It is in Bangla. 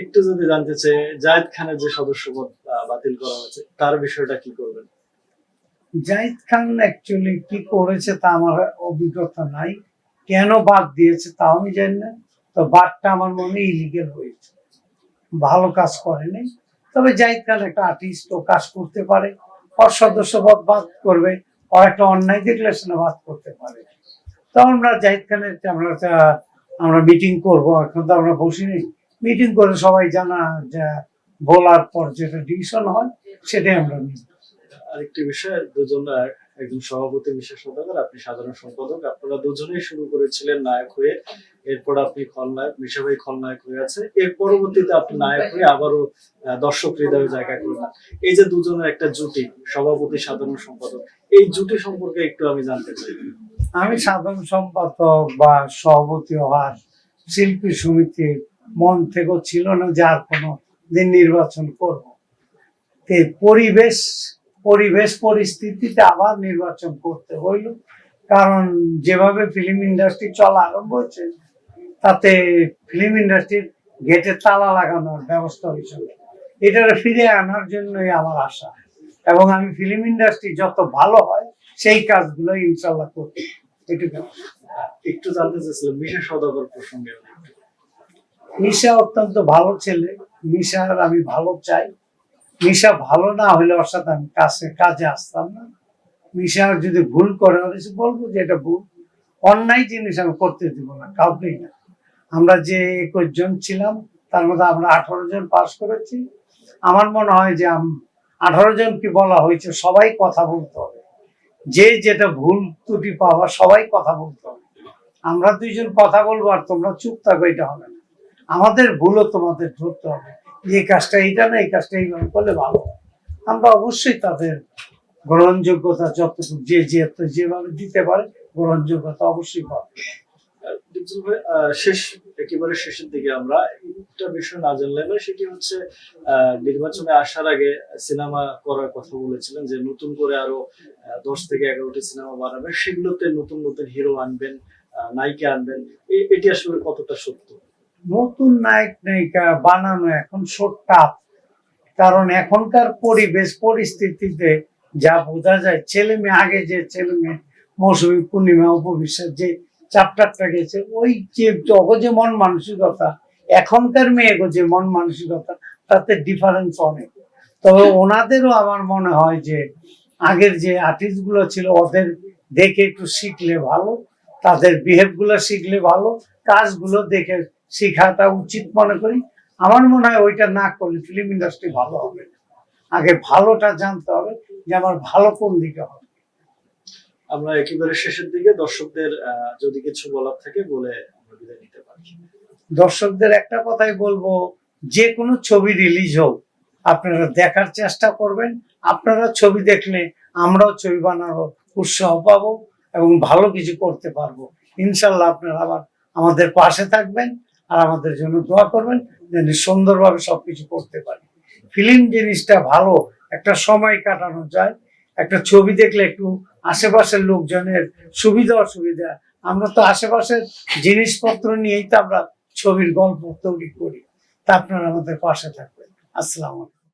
একটু যদি জানতে চাই, জায়েদ খানের যে সদস্যপদ বাতিল করা হয়েছে, তার বিষয়টা কি করবেন? জাহিদ খান অ্যাকচুয়ালি কি করেছে তা আমার অভিজ্ঞতা নাই। কেন বাদ দিয়েছে তাও আমি জানি না। তো বাদটা আমার মনে ইলিগেল হয়েছে। ভালো কাজ করেনি তবে জাহিদ খান একটা আর্টিস্ট ও কাজ করতে পারে। ওর সদস্যপদ বাদ করবে। ও একটা অন্যায় দেখলে সেটা বাদ করতে পারে। তো আমরা জাহিদ খানের, আমরা আমরা মিটিং করব। এখন তো আমরা বসিনি। মিটিং করে সবাই জানা যা বলার পর যেটা ডিসিশন হয় সেটাই আমরা নিই। আরেকটি বিষয় দুজন একজন সভাপতি বিশেষ সদস্য আপনি সাধারণ সম্পাদক। আপনারা দুজনেই শুরু করেছিলেন নায়ক হয়ে। এরপর আপনি খলনায়ক মিশা ভাই খলনায়ক হয়ে আছে। এর পরবর্তীতে আপনি নায়ক হয়ে আবারও দর্শক হৃদয়ে জায়গা করলেন। এই যে দুজনের একটা জুটি সভাপতি সাধারণ সম্পাদক এই জুটি সম্পর্কে একটু আমি জানতে চাই। আমি সাধারণ সম্পাদক বা সভাপতি হওয়ার শিল্পী সমিতির মন থেকেও ছিল না যে আর কোনো দিন নির্বাচন করব। তে পরিবেশ পরিবেশ পরিস্থিতিতে আবার নির্বাচন করতে হইল। কারণ যেভাবে ফিল্ম ইন্ডাস্ট্রি চলা আরম্ভ হয়েছে, তাতে ফিল্ম ইন্ডাস্ট্রির গেটে তালা লাগানোর ব্যবস্থা হয়েছিল এটা ফিরে আনার জন্যই আমার আশা। এবং আমি ফিল্ম ইন্ডাস্ট্রি যত ভালো হয়, সেই কাজগুলো ইনশাল্লাহ করতে এটুকু। একটু জানতে চাইছিলাম মিশা সদাগর প্রসঙ্গে। মিশা অত্যন্ত ভালো ছেলে। মিশার আমি ভালো চাই। নিশা ভালো না হলে ওর সাথে আমি কাছে কাজে আসতাম না। মিশা যদি ভুল করে বলব যে এটা ভুল। অন্যায় জিনিস আমি করতে দিব না, কাউকেই না। আমরা যে একুশ জন ছিলাম, তার মধ্যে আমরা আঠারো জন পাস করেছি। আমার মনে হয় যে আঠারো জনকে বলা হয়েছে, সবাই কথা বলতে হবে। যে যেটা ভুল ত্রুটি পাওয়া, সবাই কথা বলতে হবে। আমরা দুইজন কথা বলব আর তোমরা চুপ থাকো, এটা হবে না। আমাদের ভুলও তোমাদের ধরতে হবে। এই কাজটা এইটা না, এই কাজটা এইভাবে করলে ভালো আমরা অবশ্যই তাদের গ্রহণযোগ্যতা যতটুকু, যে যেভাবে দিতে পারে, গ্রহণযোগ্যতা অবশ্যই পাবে। শেষ, একেবারে শেষের দিকে আমরা একটা বিষয় না জানলে সেটি হচ্ছে নির্বাচনে আসার আগে সিনেমা করার কথা বলেছিলেন যে নতুন করে আরও দশ থেকে এগারোটি সিনেমা বানাবেন। সেগুলোতে নতুন নতুন হিরো আনবেন নায়িকা আনবেন। এটি আসলে কতটা সত্য? নতুন নায়ক নায়িকা বানানো এখন টাফ কারণ এখনকার পরিবেশ, পরিস্থিতিতে যা বোঝা যায়, ছেলে মেয়ে, আগে যে ছেলে মেয়ে, মৌসুমী পূর্ণিমা, উপবিশ্বাস যে চ্যাপ্টারটা গেছে, ওই যে অগ যে মন মানসিকতা, এখনকার মেয়েগো যে মন মানসিকতা, তাতে ডিফারেন্স অনেক। তবে ওনাদেরও আমার মনে হয় যে, আগের যে আর্টিস্টগুলো ছিল, ওদের দেখে একটু শিখলে ভালো, তাদের বিহেভগুলো শিখলে ভালো, কাজগুলো দেখে শেখাটা উচিত মনে করি। আমার মনে হয় ওইটা না করলে ফিল্ম ইন্ডাস্ট্রি ভালো হবে না। আগে ভালোটা জানতে হবে যে আমার ভালো কোন দিকে হবে। আমরা একেবারে শেষের দিকে দর্শকদের যদি কিছু বলার থাকে বলে আমরা বিদায় নিতে পারি। দর্শকদের একটা কথাই বলব যে কোনো ছবি রিলিজ হোক আপনারা দেখার চেষ্টা করবেন। আপনারা ছবি দেখলে আমরাও ছবি বানানোর উৎসাহ পাবো এবং ভালো কিছু করতে পারব। ইনশাল্লাহ আপনারা আবার আমাদের পাশে থাকবেন। আর আমাদের জন্য দোয়া করবেন যেন সুন্দরভাবে সবকিছু করতে পারি। ফিল্ম জিনিসটা ভালো, একটা সময় কাটানো যায়, একটা ছবি দেখলে একটু আশেপাশের লোকজনের সুবিধা অসুবিধা। আমরা তো আশেপাশের জিনিসপত্র নিয়েই তো আমরা ছবির গল্প তৈরি করি। তা আপনারা আমাদের পাশে থাকবেন। আসসালাম আলাইকুম।